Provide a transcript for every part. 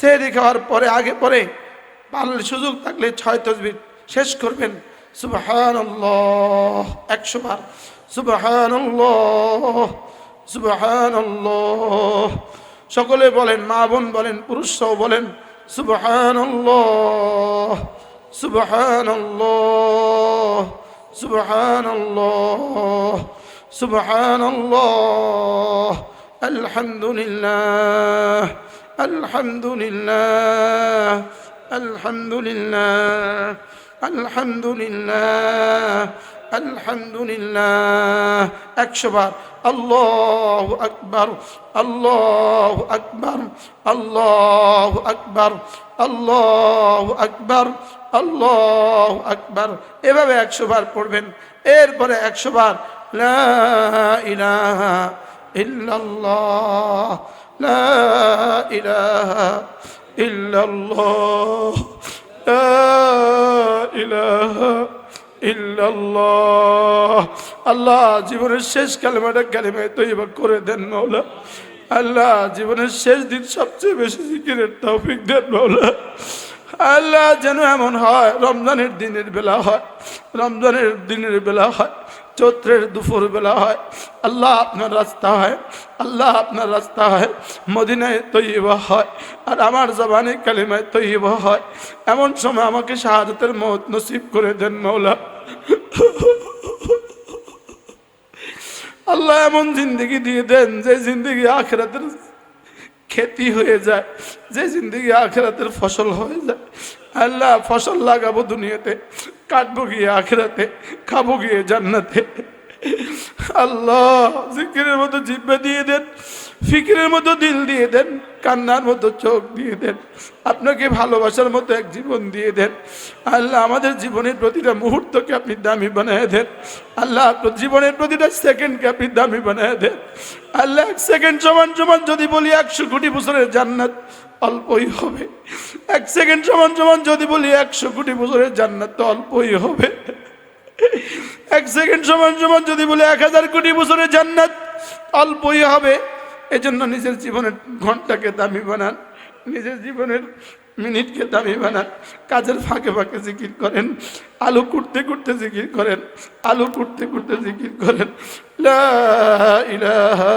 সেহরি খাওয়ার পরে, আগে পরে পারলে সুযোগ থাকলে ছয় তসবির শেষ করবেন। সুবহান একশো বার। সুবহান সুবহান সকলে বলেন, মা বোন বলেন পুরুষরাও বলেন সুবহান সুবহান সুবহান সুবহান আলহামদুলিল্লাহ। আলহামদুলিল্লাহ আলহামদুলিল্লাহ আলহামদুলিল্লাহ আলহামদুলিল্লাহ। একশো বার, আল্লাহ আকবর আল্লাহ আকবর আল্লাহ আকবর আল্লাহ আকবর আল্লাহ আকবর। এভাবে একশো বার পড়বেন। এরপরে একশো বার, লা ইলাহা ইল্লাল্লাহ লা ইলাহা ইল্লাল্লাহ, লা ইলাহা ইল্লাল্লাহ। আল্লাহ জীবনের শেষ কালেমাটা কালেমায় তৈবা করে দেন মাওলা। আল্লাহ জীবনের শেষ দিন সবচেয়ে বেশি জিকিরের তৌফিক দেন মাওলা। আল্লাহ যেন এমন হয়, রমজানের দিনের বেলা হয়, রমজানের দিনের বেলা হয় চৈত্রের দুপুর বেলা হয়, আল্লাহ আপনার রাস্তা হয়, আল্লাহ আপনার রাস্তা হয়, মদিনায় তৈবা হয়, আর আমার জবানে কালিমায় তৈবা হয়। এমন সময় আমাকে শাহাদতের মত নসিব করে দেন মৌলা আল্লাহ এমন জিন্দগি দিয়ে দেন যে জিন্দগি আখেরাতের খেতি হয়ে যায়, যে জিন্দগি আখেরাতের ফসল হয়ে যায়। আল্লাহ ফসল লাগাবো দুনিয়াতে, কাটবো গিয়ে আখেরাতে, খাব গিয়ে জান্নাতে। আল্লাহ, জিকিরের মতো জিব্বে দিয়ে দেন, ফিকিরের মতো দিল দিয়ে দেন, কান্নার মতো চোখ দিয়ে দেন, আপনাকে ভালোবাসার মতো এক জীবন দিয়ে দেন। আল্লাহ, আমাদের জীবনের প্রতিটা মুহূর্তকে আপনি দামি বানিয়ে দেন। আল্লাহ জীবনের প্রতিটা সেকেন্ডকে আপনি দামি বানিয়ে দেন। আল্লাহ, এক সেকেন্ড সমান সমান যদি বলি, একশো কোটি বছরের জান্নাত। অল্পই হবে। এক সেকেন্ড সমান সমান যদি বলি একশো কোটি বছরের জান্নাত তো অল্পই হবে। এক সেকেন্ড সমান সমান যদি বলি এক হাজার কোটি বছরের জান্নাত অল্পই হবে। এজন্য নিজের জীবনের ঘন্টাকে দামি বানান, নিজের জীবনের মিনিটকে দামি বানান, কাজের ফাঁকে ফাঁকে জিকির করেন, আলু কুটতে কুটতে জিকির করেন, আলু কুটতে কুটতে জিকির করেন। লা ইলাহা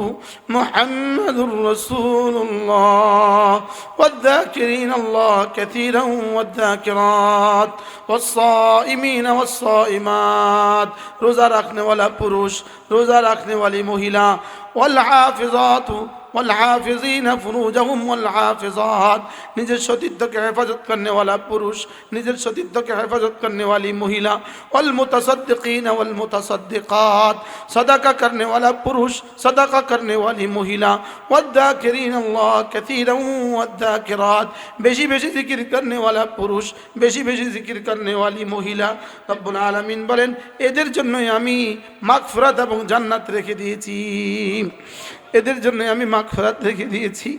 محمد رسول الله. والذاكرين الله كثيرا والذاكرات. والصائمين والصائمات. روزা রাখনেওয়ালা পুরুষ রোজা রাখনেওয়ালি মহিলা والحافظات والحافظين فروجهم والحافظات. নিজের সতীত্বকে হেফাজত করনে वाला পুরুষ নিজের সতীত্বকে হেফাজত করনে वाली মহিলা والمتصدقين والمتصدقات صدقه করনে वाला পুরুষ صدقه নেওয়ালি মহিলা ওয়াদ্দা কেরিন আল্লাহ বেশি বেশি জিকির করনেওয়ালা পুরুষ, বেশি বেশি জিকির করনেওয়ালি মহিলা। রব্বুল আলমিন বলেন, এদের জন্যই আমি মাগফিরাত এবং জান্নাত রেখে দিয়েছি। এদের জন্য আমি মাগফিরাত রেখে দিয়েছি।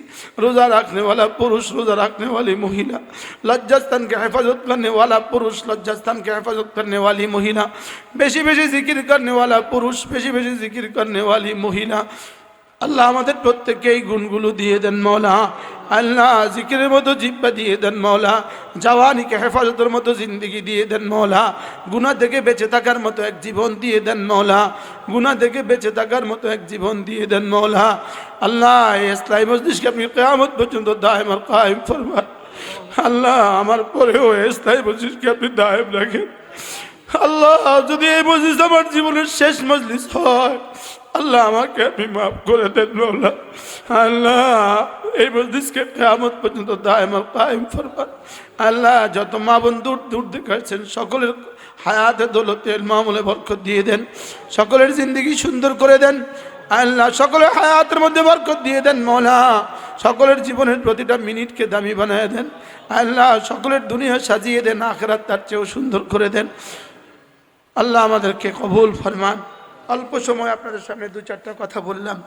রোজা রাখনেওয়ালা পুরুষ, রোজা রাখনেওয়ালি মহিলা। লজ্জাস্থানকে হেফাজত করনেওয়ালা পুরুষ, লজ্জাস্থানকে হেফাজত করনেওয়ালি মহিলা। বেশি বেশি জিকির করনেওয়ালা পুরুষ, বেশি বেশি জিকির করনেওয়ালি মহিলা। আল্লাহ আমাদের প্রত্যেককে এই গুণগুলো দিয়ে দেন মৌলা আল্লাহ জিকিরের মতো জিব্বা দিয়ে দেন মৌলা জওয়ানিকে হেফাজতের মতো জিন্দিগি দিয়ে দেন মৌলা গুণা থেকে বেঁচে থাকার মতো এক জীবন দিয়ে দেন মৌলা গুণা থেকে বেঁচে থাকার মতো এক জীবন দিয়ে দেন মৌলা আল্লাহ ইসলাই মসজিদকে আপনি কেয়ামত পর্যন্ত দায়ম আর কায়েম ফরমান। আল্লাহ, আমার পরেও ইসলাই মসজিদকে আপনি দায়েম রাখেন। আল্লাহ, যদি এই মসজিদ আমার জীবনের শেষ মজলিস হয় আল্লাহ আমাকে আপনি মাফ করে দেন আল্লাহ, এই মসজিদকে কেয়ামত পর্যন্ত আল্লাহ, যত মা বোন দূর দূর দেখাচ্ছেন সকলের হায়াতে, দৌলতের মামলে বরকত দিয়ে দেন। সকলের জিন্দগি সুন্দর করে দেন। আল্লাহ, সকলের হায়াতের মধ্যে বরকত দিয়ে দেন, মৌলা। সকলের জীবনের প্রতিটা মিনিটকে দামি বানায় দেন। আল্লাহ, সকলের দুনিয়া সাজিয়ে দেন, আখেরাত তার চেয়েও সুন্দর করে দেন। আল্লাহ আমাদেরকে কবুল ফরমান। অল্প সময় আপনাদের সামনে দু চারটা কথা বললাম।